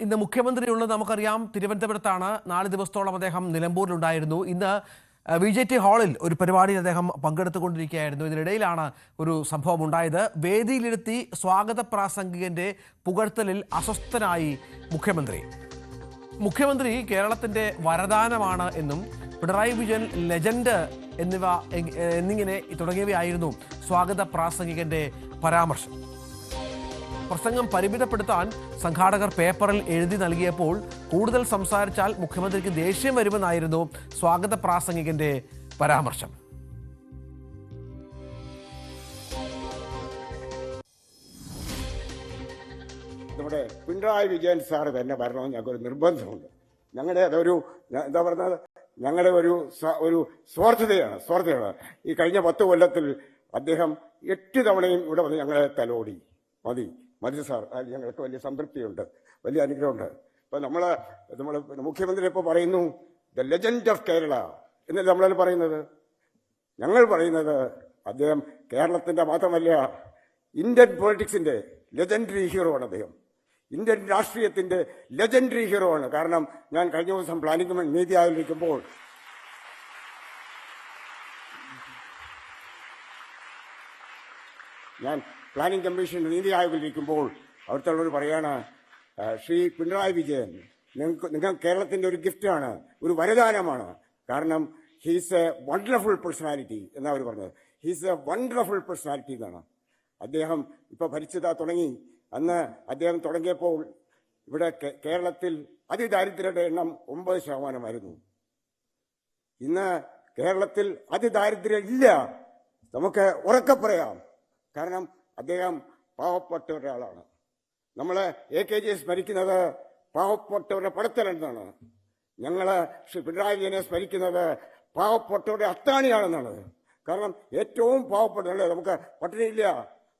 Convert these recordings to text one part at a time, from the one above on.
ഇന്ന് മുഖ്യമന്ത്രിയുള്ളത് നമുക്കറിയാം. തിരുവനന്തപുരത്താണ്. നാല് ദിവസത്തോളം അദ്ദേഹം നിലമ്പൂരിലുണ്ടായിരുന്നു. ഇന്ന് വി ജെ ടി ഹാളിൽ ഒരു പരിപാടിയിൽ അദ്ദേഹം പങ്കെടുത്തുകൊണ്ടിരിക്കുകയായിരുന്നു. ഇതിനിടയിലാണ് ഒരു സംഭവം ഉണ്ടായത്. വേദിയിലിരുത്തി സ്വാഗത പ്രാസംഗികന്റെ പുകഴ്ത്തലിൽ അസ്വസ്ഥനായി മുഖ്യമന്ത്രി. മുഖ്യമന്ത്രി കേരളത്തിന്റെ വരദാനമാണ് എന്നും പിണറായി വിജയൻ ലെജൻഡ് എന്നിവ എന്നിങ്ങനെ തുടങ്ങിയവയായിരുന്നു സ്വാഗത പ്രാസംഗികന്റെ പരാമർശം. പ്രസംഗം പരിമിതപ്പെടുത്താൻ സംഘാടകർ പേപ്പറിൽ എഴുതി നൽകിയപ്പോൾ കൂടുതൽ സംസാരിച്ചാൽ മുഖ്യമന്ത്രിക്ക് ദേഷ്യം വരുമെന്നായിരുന്നു സ്വാഗത പ്രാസംഗികന്റെ പരാമർശം. നമ്മുടെ പിണറായി വിജയൻ സാറ് തന്നെ വരണമെന്ന് ഞങ്ങൾക്കൊരു നിർബന്ധമുണ്ട്. ഞങ്ങളുടെ അതൊരു എന്താ പറയുന്നത് ഞങ്ങളുടെ ഒരു ഒരു സ്വാർത്ഥതയാണ് സ്വാർത്ഥതയാണ്. ഈ കഴിഞ്ഞ പത്ത് കൊല്ലത്തിൽ അദ്ദേഹം എട്ട് തവണയും ഇവിടെ വന്ന് ഞങ്ങളെ തലോടി. മതി. മതി സാർ അതിൽ ഞങ്ങൾക്ക് വലിയ സംതൃപ്തിയുണ്ട് വലിയ അനുഗ്രഹമുണ്ട്. ഇപ്പൊ നമ്മൾ നമ്മൾ മുഖ്യമന്ത്രി ഇപ്പോൾ പറയുന്നു ദ ലെജൻഡ് ഓഫ് കേരള എന്നല്ലേ നമ്മളത് പറയുന്നത്? ഞങ്ങൾ പറയുന്നത് അദ്ദേഹം കേരളത്തിന്റെ മാത്രമല്ല ഇന്ത്യൻ പൊളിറ്റിക്സിന്റെ ലെജൻഡറി ഹീറോ ആണ് അദ്ദേഹം. ഇന്ത്യൻ രാഷ്ട്രീയത്തിന്റെ ലെജൻഡറി ഹീറോ ആണ്. കാരണം ഞാൻ കഴിഞ്ഞ ദിവസം പ്ലാനിംഗ് നീതി ആയോഗിക്കുമ്പോൾ ഞാൻ പ്ലാനിംഗ് കമ്മീഷൻ നീതി ആയോഗിലിരിക്കുമ്പോൾ അവിടുത്തെ പറയാണ് ശ്രീ പിണറായി വിജയൻ നിങ്ങൾക്ക് നിങ്ങൾ കേരളത്തിന്റെ ഒരു ഗിഫ്റ്റാണ് ഒരു വരദാനമാണ്. കാരണം ഹീസ് എ വണ്ടർഫുൾ പേഴ്സണാലിറ്റി എന്നാ അവർ പറഞ്ഞത്. ഹീസ് എ വണ്ടർഫുൾ പേഴ്സണാലിറ്റി എന്നാണ്. അദ്ദേഹം ഇപ്പൊ ഭരിച്ചതാ തുടങ്ങി. അന്ന് അദ്ദേഹം തുടങ്ങിയപ്പോൾ ഇവിടെ കേരളത്തിൽ അതിദാരിദ്ര്യരുടെ എണ്ണം ഒമ്പത് ശതമാനമായിരുന്നു. ഇന്ന് കേരളത്തിൽ അതിദാരിദ്ര്യം ഇല്ല. നമുക്ക് ഉറക്കെ പറയാം. കാരണം അദ്ദേഹം പാവപ്പെട്ട ഒരാളാണ് നമ്മൾ എ കെ ജി സ്മരിക്കുന്നത് പാവപ്പെട്ടവരുടെ പടത്തലെന്നാണ് ഞങ്ങൾ ശ്രീ പിണറായി വിജയനെ സ്മരിക്കുന്നത് പാവപ്പെട്ടവരുടെ അത്താണിയാണെന്നാണ്. കാരണം ഏറ്റവും പാവപ്പെട്ട നമുക്ക് പട്ടിണിയില്ല.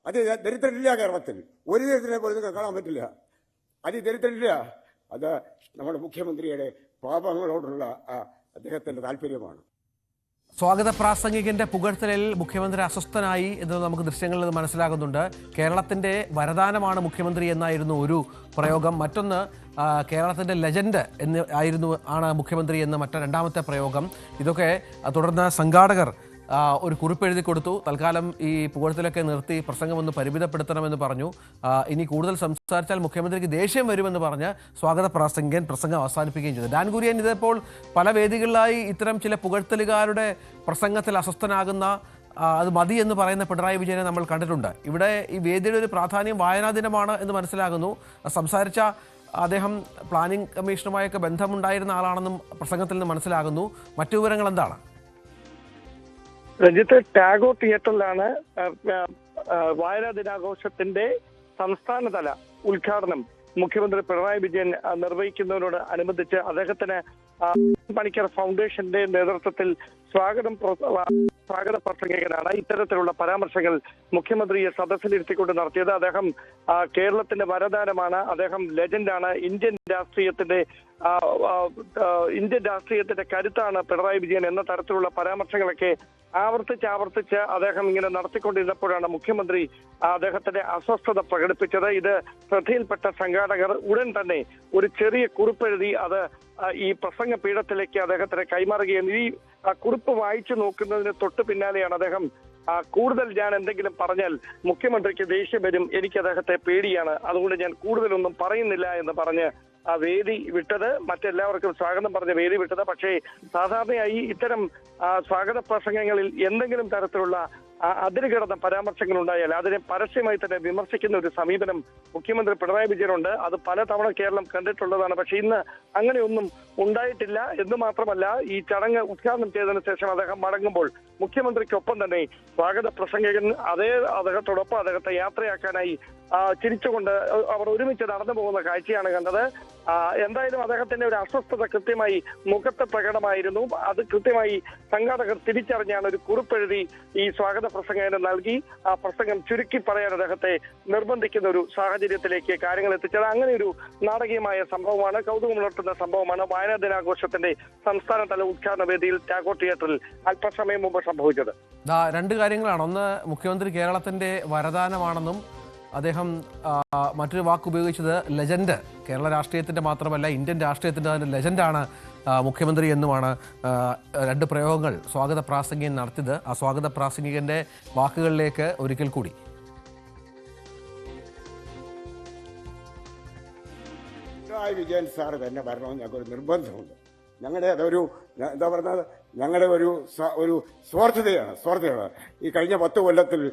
അത് ദരിദ്രരില്ല കേരളത്തിൽ. ഒരു ദരിദ്രനെ പോലും കാണാൻ പറ്റില്ല. അത് ദരിദ്രരില്ല. അത് നമ്മുടെ മുഖ്യമന്ത്രിയുടെ പാപങ്ങളോടുള്ള അദ്ദേഹത്തിന്റെ താല്പര്യമാണ്. സ്വാഗത പ്രാസംഗികന്റെ പുകഴ്ത്തലിൽ മുഖ്യമന്ത്രി അസ്വസ്ഥനായി എന്ന് നമുക്ക് ദൃശ്യങ്ങളിൽ നിന്ന് മനസ്സിലാകുന്നുണ്ട്. കേരളത്തിന്റെ വരദാനമാണ് മുഖ്യമന്ത്രി എന്നായിരുന്നു ഒരു പ്രയോഗം. മറ്റൊന്ന് കേരളത്തിന്റെ ലെജൻഡ് എന്ന് ആയിരുന്നു ആണ് മുഖ്യമന്ത്രി എന്ന മറ്റ രണ്ടാമത്തെ പ്രയോഗം. ഇതൊക്കെ തുടർന്ന് സംഘാടകർ ഒരു കുറിപ്പ് എഴുതി കൊടുത്തു. തൽക്കാലം ഈ പുകഴ്ത്തലൊക്കെ നിർത്തി പ്രസംഗം ഒന്ന് പരിമിതപ്പെടുത്തണമെന്ന് പറഞ്ഞു. ഇനി കൂടുതൽ സംസാരിച്ചാൽ മുഖ്യമന്ത്രിക്ക് ദേഷ്യം വരുമെന്ന് പറഞ്ഞ് സ്വാഗത പ്രാസംഗ്യൻ പ്രസംഗം അവസാനിപ്പിക്കുകയും ചെയ്തു. ഡാൻ കുര്യൻ ഇതേപ്പോൾ പല വേദികളിലായി ഇത്തരം ചില പുകഴ്ത്തലുകാരുടെ പ്രസംഗത്തിൽ അസ്വസ്ഥനാകുന്ന അത് മതി എന്ന് പറയുന്ന പിണറായി വിജയനെ നമ്മൾ കണ്ടിട്ടുണ്ട്. ഇവിടെ ഈ വേദിയുടെ ഒരു പ്രാധാന്യം വായനാ ദിനമാണ് എന്ന് മനസ്സിലാകുന്നു. സംസാരിച്ച അദ്ദേഹം പ്ലാനിംഗ് കമ്മീഷനുമായൊക്കെ ബന്ധമുണ്ടായിരുന്ന ആളാണെന്നും പ്രസംഗത്തിൽ നിന്ന് മനസ്സിലാകുന്നു. മറ്റു വിവരങ്ങൾ എന്താണ്? രഞ്ജിത്ത് ടാഗോ തിയേറ്ററിലാണ് വായനാ ദിനാഘോഷത്തിന്റെ സംസ്ഥാനതല ഉദ്ഘാടനം മുഖ്യമന്ത്രി പിണറായി വിജയൻ നിർവഹിക്കുന്നതിനോട് അനുബന്ധിച്ച് അദ്ദേഹത്തിന് പണിക്കർ ഫൗണ്ടേഷന്റെ നേതൃത്വത്തിൽ സ്വാഗതം സ്വാഗത പ്രസംഗികനാണ് ഇത്തരത്തിലുള്ള പരാമർശങ്ങൾ മുഖ്യമന്ത്രിയെ സദസ്സിലിരുത്തിക്കൊണ്ട് നടത്തിയത്. അദ്ദേഹം കേരളത്തിന്റെ വരദാനമാണ്. അദ്ദേഹം ലെജൻഡാണ്. ഇന്ത്യൻ രാഷ്ട്രീയത്തിന്റെ ഇന്ത്യൻ രാഷ്ട്രീയത്തിന്റെ കരുത്താണ് പിണറായി വിജയൻ എന്ന തരത്തിലുള്ള പരാമർശങ്ങളൊക്കെ ആവർത്തിച്ച് ആവർത്തിച്ച് അദ്ദേഹം ഇങ്ങനെ നടത്തിക്കൊണ്ടിരുന്നപ്പോഴാണ് മുഖ്യമന്ത്രി അദ്ദേഹത്തിന്റെ അസ്വസ്ഥത പ്രകടിപ്പിച്ചത്. ഇത് ശ്രദ്ധയിൽപ്പെട്ട സംഘാടകർ ഉടൻ തന്നെ ഒരു ചെറിയ കുറിപ്പെഴുതി അത് ഈ പ്രസംഗ പീഠത്തിലേക്ക് അദ്ദേഹത്തിന് കൈമാറുകയും ഈ കുറിപ്പ് വായിച്ചു നോക്കുന്നതിന് തൊട്ട് പിന്നാലെയാണ് അദ്ദേഹം കൂടുതൽ ഞാൻ എന്തെങ്കിലും പറഞ്ഞാൽ മുഖ്യമന്ത്രിക്ക് ദേഷ്യം വരും എനിക്ക് അദ്ദേഹത്തെ പേടിയാണ്. അതുകൊണ്ട് ഞാൻ കൂടുതലൊന്നും പറയുന്നില്ല എന്ന് പറഞ്ഞ് വേദി വിട്ടത് മറ്റെല്ലാവർക്കും സ്വാഗതം പറഞ്ഞ വേദി വിട്ടത്. പക്ഷേ സാധാരണയായി ഇത്തരം സ്വാഗത പ്രസംഗങ്ങളിൽ എന്തെങ്കിലും തരത്തിലുള്ള അതിന് അതിര് കിടന്ന പരാമർശങ്ങൾ ഉണ്ടായാൽ അതിനെ പരസ്യമായി തന്നെ വിമർശിക്കുന്ന ഒരു സമീപനം മുഖ്യമന്ത്രി പിണറായി വിജയനുണ്ട്. അത് പലതവണ കേരളം കണ്ടിട്ടുള്ളതാണ്. പക്ഷെ ഇന്ന് അങ്ങനെയൊന്നും ഉണ്ടായിട്ടില്ല. എന്ന് മാത്രമല്ല ഈ ചടങ്ങ് ഉദ്ഘാടനം ചെയ്തതിനു ശേഷം അദ്ദേഹം മടങ്ങുമ്പോൾ മുഖ്യമന്ത്രിക്കൊപ്പം തന്നെ സ്വാഗത പ്രസംഗകൻ അതേ അദ്ദേഹത്തോടൊപ്പം അദ്ദേഹത്തെ യാത്രയാക്കാനായി ചിരിച്ചുകൊണ്ട് അവർ ഒരുമിച്ച് നടന്നു പോകുന്ന കാഴ്ചയാണ് കണ്ടത്. എന്തായാലും അദ്ദേഹത്തിന്റെ ഒരു അസ്വസ്ഥത കൃത്യമായി മുഖത്ത് പ്രകടമായിരുന്നു. അത് കൃത്യമായി സംഘാടകർ തിരിച്ചറിഞ്ഞാണ് ഒരു കുറിപ്പെഴുതി ഈ സ്വാഗത പ്രസംഗത്തിന് നൽകി. ആ പ്രസംഗം ചുരുക്കി പറയാൻ അദ്ദേഹത്തെ നിർബന്ധിക്കുന്ന ഒരു സാഹചര്യത്തിലേക്ക് കാര്യങ്ങൾ എത്തിച്ചത്. അങ്ങനെ ഒരു നാടകീയമായ സംഭവമാണ് കൗതുകമുണർത്തുന്ന സംഭവമാണ്. വായനാ ദിനാഘോഷത്തിന്റെ സംസ്ഥാനതല ഉദ്ഘാടന വേദിയിൽ ടാഗോർ തിയേറ്ററിൽ അല്പസമയം മുമ്പ് സംഭവിച്ചത്. രണ്ട് കാര്യങ്ങളാണ്. ഒന്ന് മുഖ്യമന്ത്രി കേരളത്തിന്റെ വരദാനമാണെന്നും അദ്ദേഹം മറ്റൊരു വാക്ക് ഉപയോഗിച്ചത് ലെജൻഡ്. കേരള രാഷ്ട്രീയത്തിന്റെ മാത്രമല്ല ഇന്ത്യൻ രാഷ്ട്രീയത്തിന്റെ തന്നെ ലെജൻഡാണ് മുഖ്യമന്ത്രി എന്നുമാണ് രണ്ട് പ്രയോഗങ്ങൾ സ്വാഗത പ്രാസംഗികൻ നടത്തിയത്. ആ സ്വാഗത പ്രാസംഗികന്റെ വാക്കുകളിലേക്ക് ഒരിക്കൽ കൂടി. പിണറായി വിജയൻ സാർ തന്നെ വരണമെന്ന് ഞങ്ങൾക്കൊരു നിർബന്ധമുണ്ട്. ഞങ്ങളുടെ അതൊരു എന്താ പറയുന്നത് ഞങ്ങളുടെ ഒരു ഒരു സ്വാർത്ഥതയാണ് സ്വാർത്ഥതയാണ്. ഈ കഴിഞ്ഞ പത്ത് കൊല്ലത്തിൽ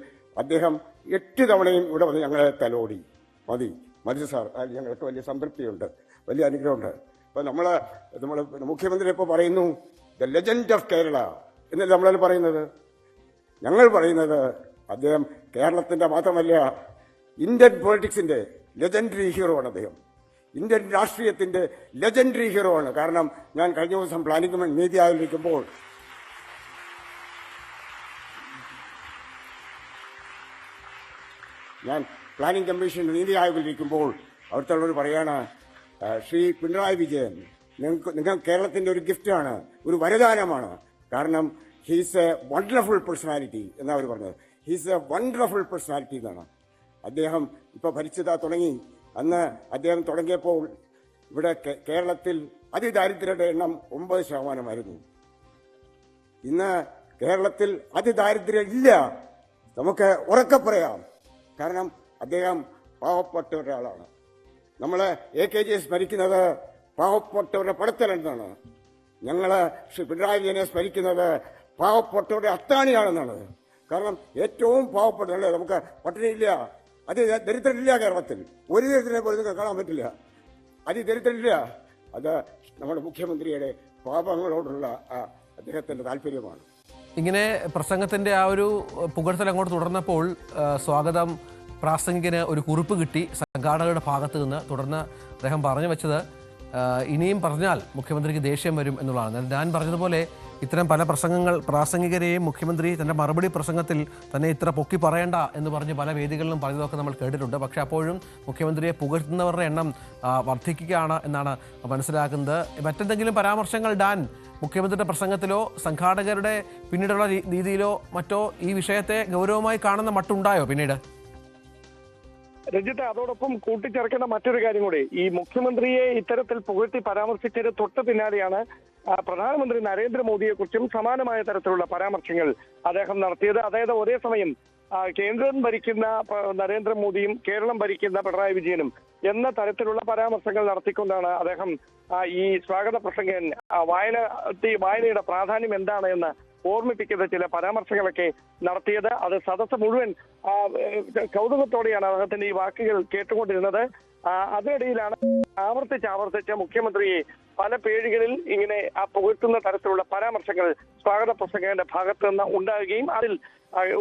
അദ്ദേഹം എട്ട് തവണയും ഇവിടെ വന്ന് ഞങ്ങളെ തലോടി. മതി. മതി സാർ. ഞങ്ങൾക്ക് വലിയ സംതൃപ്തിയുണ്ട്. വലിയ അനുഗ്രഹമുണ്ട്. ഇപ്പൊ നമ്മൾ നമ്മൾ മുഖ്യമന്ത്രി ഇപ്പോൾ പറയുന്നു ദ ലെജൻഡ് ഓഫ് കേരള എന്നല്ലേ നമ്മളതിൽ പറയുന്നത്? ഞങ്ങൾ പറയുന്നത് അദ്ദേഹം കേരളത്തിന്റെ മാത്രമല്ല ഇന്ത്യൻ പൊളിറ്റിക്സിന്റെ ലെജൻഡറി ഹീറോ ആണ് അദ്ദേഹം. ഇന്ത്യൻ രാഷ്ട്രീയത്തിന്റെ ലെജൻഡറി ഹീറോ ആണ്. കാരണം ഞാൻ കഴിഞ്ഞ ദിവസം പ്ലാനിംഗ് നീതി ആയിരിക്കുമ്പോൾ ഞാൻ പ്ലാനിംഗ് കമ്മീഷൻ നീതി ആയോഗിലിരിക്കുമ്പോൾ അവിടുത്തെ പറയാണ് "ആ, ശ്രീ പിണറായി വിജയൻ നിങ്ങൾക്ക് നിങ്ങൾ കേരളത്തിന്റെ ഒരു ഗിഫ്റ്റാണ് ഒരു വരദാനമാണ്. കാരണം ഹീസ് എ വണ്ടർഫുൾ പേഴ്സണാലിറ്റി എന്നാണ് അവർ പറഞ്ഞത്. ഹീസ് എ വണ്ടർഫുൾ പേഴ്സണാലിറ്റി എന്നാണ്. അദ്ദേഹം ഇപ്പൊ ഭരിച്ചതാ തുടങ്ങി. അന്ന് അദ്ദേഹം തുടങ്ങിയപ്പോൾ ഇവിടെ കേരളത്തിൽ അതിദാരിദ്ര്യരുടെ എണ്ണം ഒമ്പത് ശതമാനമായിരുന്നു. ഇന്ന് കേരളത്തിൽ അതിദാരിദ്ര്യം ഇല്ല. നമുക്ക് ഉറക്കെ പറയാം. കാരണം അദ്ദേഹം പാവപ്പെട്ട ഒരാളാണ്. നമ്മൾ എ കെ ജി സ്മരിക്കുന്നത് പാവപ്പെട്ടവരുടെ പടത്തലെന്നാണ് ഞങ്ങൾ പിണറായി വിജയനെ സ്മരിക്കുന്നത് പാവപ്പെട്ടവരുടെ അത്താണിയാണെന്നാണ്. കാരണം ഏറ്റവും പാവപ്പെട്ടല്ലേ നമുക്ക് പട്ടിണിയില്ല. അത് ദരിദ്രരില്ല കേരളത്തിൽ. ഒരു ദരിദ്രനെ പോലും കാണാൻ പറ്റില്ല. അതി ദരിദ്രരില്ല അത് നമ്മുടെ മുഖ്യമന്ത്രിയുടെ പാപങ്ങളോടുള്ള അദ്ദേഹത്തിന്റെ താല്പര്യമാണ്. ഇങ്ങനെ പ്രസംഗത്തിന്റെ ആ ഒരു പുകഴ്ത്തൽ അങ്ങോട്ട് തുടർന്നപ്പോൾ സ്വാഗതം പ്രാസംഗികന് ഒരു കുറിപ്പ് കിട്ടി സംഘാടകരുടെ ഭാഗത്ത് നിന്ന് തുടർന്ന് അദ്ദേഹം പറഞ്ഞു വെച്ചത് ഇനിയും പറഞ്ഞാൽ മുഖ്യമന്ത്രിക്ക് ദേഷ്യം വരും എന്നുള്ളതാണ്. ഞാൻ പറഞ്ഞതുപോലെ ഇത്തരം പല പ്രസംഗങ്ങൾ പ്രാസംഗികരെയും മുഖ്യമന്ത്രി തന്റെ മറുപടി പ്രസംഗത്തിൽ തന്നെ ഇത്ര പൊക്കി പറയേണ്ട എന്ന് പറഞ്ഞ് പല വേദികളിലും പറഞ്ഞതൊക്കെ നമ്മൾ കേട്ടിട്ടുണ്ട്. പക്ഷേ അപ്പോഴും മുഖ്യമന്ത്രിയെ പുകഴ്ത്തുന്നവരുടെ എണ്ണം വർദ്ധിക്കുകയാണ് എന്നാണ് മനസ്സിലാക്കുന്നത് മറ്റെന്തെങ്കിലും പരാമർശങ്ങൾ ഡാൻ മുഖ്യമന്ത്രിയുടെ പ്രസംഗത്തിലോ സംഘാടകരുടെ പിന്നീടുള്ള രീതിയിലോ മറ്റോ ഈ വിഷയത്തെ ഗൗരവമായി കാണുന്ന മട്ടുണ്ടായോ പിന്നീട്? രഞ്ജിത്ത് അതോടൊപ്പം കൂട്ടിച്ചേർക്കേണ്ട മറ്റൊരു കാര്യം കൂടി. ഈ മുഖ്യമന്ത്രിയെ ഇത്തരത്തിൽ പുകഴ്ത്തി പരാമർശിച്ചതിന് തൊട്ട് പിന്നാലെയാണ് പ്രധാനമന്ത്രി നരേന്ദ്രമോദിയെ കുറിച്ചും സമാനമായ തരത്തിലുള്ള പരാമർശങ്ങൾ അദ്ദേഹം നടത്തിയത്. അതായത് ഒരേ സമയം കേന്ദ്രം ഭരിക്കുന്ന നരേന്ദ്രമോദിയും കേരളം ഭരിക്കുന്ന പിണറായി വിജയനും എന്ന തരത്തിലുള്ള പരാമർശങ്ങൾ നടത്തിക്കൊണ്ടാണ് അദ്ദേഹം ഈ സ്വാഗത പ്രസംഗൻ വായന വായനയുടെ പ്രാധാന്യം എന്താണ് എന്ന് ഓർമ്മിപ്പിക്കുന്ന ചില പരാമർശങ്ങളൊക്കെ നടത്തിയത്. അത് സദസ്സ് മുഴുവൻ കൗതുകത്തോടെയാണ് അദ്ദേഹത്തിന്റെ ഈ വാക്കുകൾ കേട്ടുകൊണ്ടിരുന്നത്. അതിനിടയിലാണ് ആവർത്തിച്ച് ആവർത്തിച്ച് മുഖ്യമന്ത്രിയെ പല പേഴികളിൽ ഇങ്ങനെ ആ പുകഴ്ത്തുന്ന തരത്തിലുള്ള പരാമർശങ്ങൾ സ്വാഗത പ്രസംഗത്തിന്റെ ഭാഗത്ത് നിന്ന് ഉണ്ടാകുകയും അതിൽ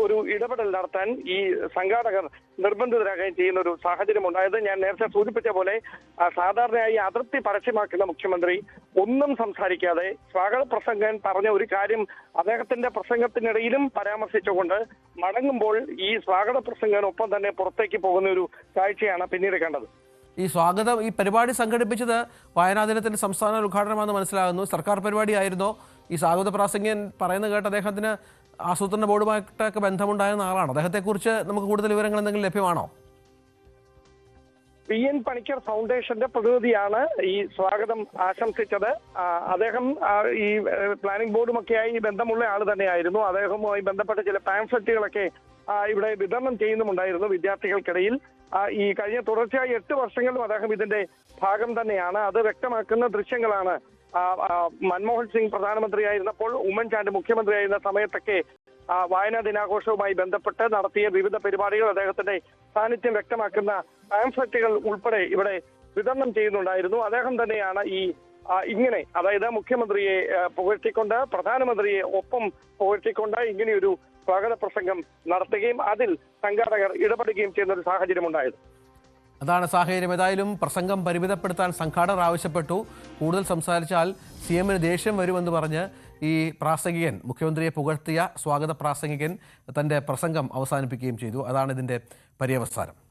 ഒരു ഇടപെടൽ നടത്താൻ ഈ സംഘാടകർ നിർബന്ധിതരാകുകയും ചെയ്യുന്ന ഒരു സാഹചര്യം ഉണ്ടായത് ഞാൻ നേരത്തെ സൂചിപ്പിച്ച പോലെ സാധാരണയായി അതൃപ്തി പരസ്യമാക്കുന്ന മുഖ്യമന്ത്രി ഒന്നും സംസാരിക്കാതെ സ്വാഗത പ്രസംഗൻ പറഞ്ഞ ഒരു കാര്യം അദ്ദേഹത്തിന്റെ പ്രസംഗത്തിനിടയിലും പരാമർശിച്ചുകൊണ്ട് മടങ്ങുമ്പോൾ ഈ സ്വാഗത പ്രസംഗനൊപ്പം തന്നെ പുറത്തേക്ക് പോകുന്ന ഒരു കാഴ്ചയാണ് പിന്നീട് കണ്ടത്. ഈ സ്വാഗതം ഈ പരിപാടി സംഘടിപ്പിച്ചത് വയനാട് ദിനത്തിന്റെ സംസ്ഥാന ഉദ്ഘാടനമാണെന്ന് മനസ്സിലാകുന്നു. സർക്കാർ പരിപാടിയായിരുന്നോ. ഈ സ്വാഗത പ്രാസംഗ്യൻ പറയുന്നത് കേട്ട് അദ്ദേഹത്തിന് ആസൂത്രണ ബോർഡുമായിട്ടൊക്കെ ബന്ധമുണ്ടായിരുന്ന ആളാണ്. അദ്ദേഹത്തെക്കുറിച്ച് നമുക്ക് കൂടുതൽ വിവരങ്ങൾ എന്തെങ്കിലും ലഭ്യമാണോ? പി എൻ പണിക്കർ ഫൗണ്ടേഷന്റെ പ്രതിനിധിയാണ് ഈ സ്വാഗതം ആശംസിച്ചത്. അദ്ദേഹം ഈ പ്ലാനിംഗ് ബോർഡുമൊക്കെയായി ബന്ധമുള്ള ആൾ തന്നെയായിരുന്നു. അദ്ദേഹവുമായി ബന്ധപ്പെട്ട ചില പാംഫ്ലെറ്റുകളൊക്കെ ഇവിടെ വിതരണം ചെയ്യുന്നുമുണ്ടായിരുന്നു വിദ്യാർത്ഥികൾക്കിടയിൽ. ഈ കഴിഞ്ഞ തുടർച്ചയായി എട്ട് വർഷങ്ങളിലും അദ്ദേഹം ഇതിന്റെ ഭാഗം തന്നെയാണ്. അത് വ്യക്തമാക്കുന്ന ദൃശ്യങ്ങളാണ് മൻമോഹൻ സിംഗ് പ്രധാനമന്ത്രിയായിരുന്നപ്പോൾ ഉമ്മൻചാണ്ടി മുഖ്യമന്ത്രിയായിരുന്ന സമയത്തൊക്കെ വായനാ ദിനാഘോഷവുമായി ബന്ധപ്പെട്ട് നടത്തിയ വിവിധ പരിപാടികൾ അദ്ദേഹത്തിന്റെ സാന്നിധ്യം വ്യക്തമാക്കുന്ന പാംഫ്ലറ്റുകൾ ഉൾപ്പെടെ ഇവിടെ വിതരണം ചെയ്യുന്നുണ്ടായിരുന്നു. അദ്ദേഹം തന്നെയാണ് ഈ ഇങ്ങനെ അതായത് മുഖ്യമന്ത്രിയെ പുകഴ്ത്തിക്കൊണ്ട് പ്രധാനമന്ത്രിയെ ഒപ്പം പുകഴ്ത്തിക്കൊണ്ട് ഇങ്ങനെയൊരു സ്വാഗത പ്രസംഗം നടത്തുകയും അതിൽ സംഘാടകർ ഇടപെടുകയും ചെയ്യുന്ന ഒരു സാഹചര്യം ഉണ്ടായത് അതാണ് സാഹചര്യം. ഏതായാലും പ്രസംഗം പരിമിതപ്പെടുത്താൻ സംഘാടകർ ആവശ്യപ്പെട്ടു. കൂടുതൽ സംസാരിച്ചാൽ സി എമ്മിന് ദേഷ്യം വരുമെന്ന് പറഞ്ഞ് ഈ പ്രാസംഗികൻ മുഖ്യമന്ത്രിയെ പുകഴ്ത്തിയ സ്വാഗത പ്രാസംഗികൻ തന്റെ പ്രസംഗം അവസാനിപ്പിക്കുകയും ചെയ്തു. അതാണ് ഇതിന്റെ പര്യവസാനം.